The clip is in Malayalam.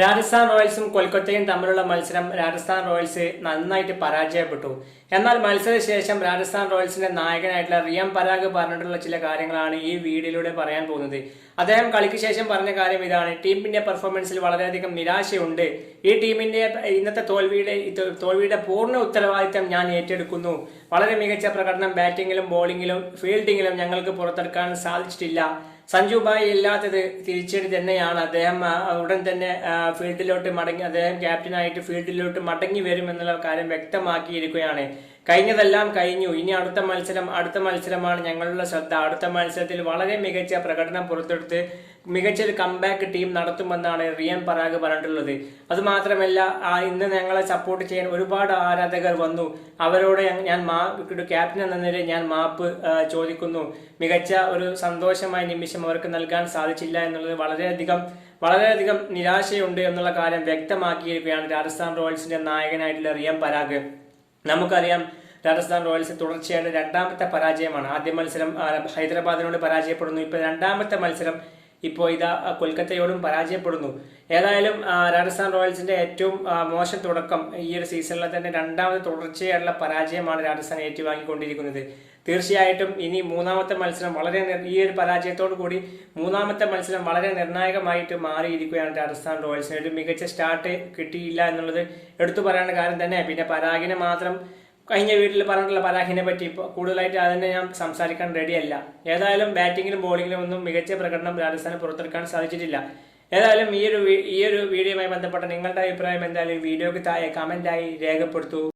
രാജസ്ഥാൻ റോയൽസും കൊൽക്കത്തയും തമ്മിലുള്ള മത്സരം രാജസ്ഥാൻ റോയൽസ് നന്നായിട്ട് പരാജയപ്പെട്ടു. എന്നാൽ മത്സരശേഷം രാജസ്ഥാൻ റോയൽസിന്റെ നായകനായിട്ടുള്ള റിയം പരാഗ് പറഞ്ഞിട്ടുള്ള ചില കാര്യങ്ങളാണ് ഈ വീഡിയോയിലൂടെ പറയാൻ പോകുന്നത്. അദ്ദേഹം കളിക്ക് ശേഷം പറഞ്ഞ കാര്യം ഇതാണ്. ടീമിന്റെ പെർഫോമൻസിൽ വളരെയധികം നിരാശയുണ്ട്. ഈ ടീമിന്റെ ഇന്നത്തെ തോൽവിയുടെ തോൽവിയുടെ പൂർണ ഉത്തരവാദിത്തം ഞാൻ ഏറ്റെടുക്കുന്നു. വളരെ മികച്ച പ്രകടനം ബാറ്റിങ്ങിലും ബോളിങ്ങിലും ഫീൽഡിങ്ങിലും ഞങ്ങൾക്ക് പുറത്തെടുക്കാൻ സാധിച്ചിട്ടില്ല. സഞ്ജു ബായി ഇല്ലാത്തത് തിരിച്ചടി തന്നെയാണ്. അദ്ദേഹം ഉടൻ തന്നെ ഫീൽഡിലോട്ട് മടങ്ങി അദ്ദേഹം ക്യാപ്റ്റനായിട്ട് ഫീൽഡിലോട്ട് മടങ്ങി വരും എന്നുള്ള കാര്യം വ്യക്തമാക്കിയിരിക്കുകയാണ്. കഴിഞ്ഞതെല്ലാം കഴിഞ്ഞു. ഇനി അടുത്ത മത്സരം അടുത്ത മത്സരമാണ് ഞങ്ങളുടെ ശ്രദ്ധ. അടുത്ത മത്സരത്തിൽ വളരെ മികച്ച പ്രകടനം പുറത്തെടുത്ത് മികച്ച ഒരു കംബാക്ക് ടീം നടത്തുമെന്നാണ് റിയൻ പരാഗ് പറഞ്ഞിട്ടുള്ളത്. അതുമാത്രമല്ല ആ ഇന്ന് ഞങ്ങളെ സപ്പോർട്ട് ചെയ്യാൻ ഒരുപാട് ആരാധകർ വന്നു. അവരോട് ഞാൻ മാ ക്യാപ്റ്റൻ എന്ന നിലയിൽ ഞാൻ മാപ്പ് ചോദിക്കുന്നു. മികച്ച ഒരു സന്തോഷമായ നിമിഷം അവർക്ക് നൽകാൻ സാധിച്ചില്ല എന്നുള്ളത് വളരെയധികം വളരെയധികം നിരാശയുണ്ട് എന്നുള്ള കാര്യം വ്യക്തമാക്കിയിരിക്കുകയാണ് രാജസ്ഥാൻ റോയൽസിന്റെ നായകനായിട്ടുള്ള റിയം പരാഗ്. നമുക്കറിയാം രാജസ്ഥാൻ റോയൽസ് തുടർച്ചയായിട്ട് രണ്ടാമത്തെ പരാജയമാണ്. ആദ്യ മത്സരം ഹൈദരാബാദിനോട് പരാജയപ്പെടുന്നു. ഇപ്പൊ രണ്ടാമത്തെ മത്സരം ഇപ്പോൾ ഇതാ കൊൽക്കത്തയോടും പരാജയപ്പെടുന്നു. ഏതായാലും രാജസ്ഥാൻ റോയൽസിന്റെ ഏറ്റവും മോശം തുടക്കം ഈ ഒരു സീസണിലെ തന്നെ രണ്ടാമത് തുടർച്ചയായുള്ള പരാജയമാണ് രാജസ്ഥാൻ ഏറ്റുവാങ്ങിക്കൊണ്ടിരിക്കുന്നത്. തീർച്ചയായിട്ടും ഇനി മൂന്നാമത്തെ മത്സരം വളരെ ഈ ഒരു പരാജയത്തോടു കൂടി മൂന്നാമത്തെ മത്സരം വളരെ നിർണായകമായിട്ട് മാറിയിരിക്കുകയാണ് രാജസ്ഥാൻ റോയൽസിന്. ഒരു മികച്ച സ്റ്റാർട്ട് കിട്ടിയില്ല എന്നുള്ളത് എടുത്തു പറയേണ്ട കാര്യം തന്നെ പിന്നെ പരാഗിനെ മാത്രം കഴിഞ്ഞ വീട്ടിൽ പറഞ്ഞിട്ടുള്ള പരാഹിനെ പറ്റി ഇപ്പോൾ കൂടുതലായിട്ട് അതിനെ ഞാൻ സംസാരിക്കാൻ റെഡിയല്ല ഏതായാലും ബാറ്റിങ്ങിലും ബോളിങ്ങിലും ഒന്നും മികച്ച പ്രകടനം രാജസ്ഥാന് പുറത്തെടുക്കാൻ സാധിച്ചിട്ടില്ല. ഏതായാലും ഈ ഒരു ഈ ഒരു വീഡിയോയുമായി ബന്ധപ്പെട്ട നിങ്ങളുടെ അഭിപ്രായം എന്തായാലും വീഡിയോക്ക് താഴെ കമന്റായി രേഖപ്പെടുത്തൂ.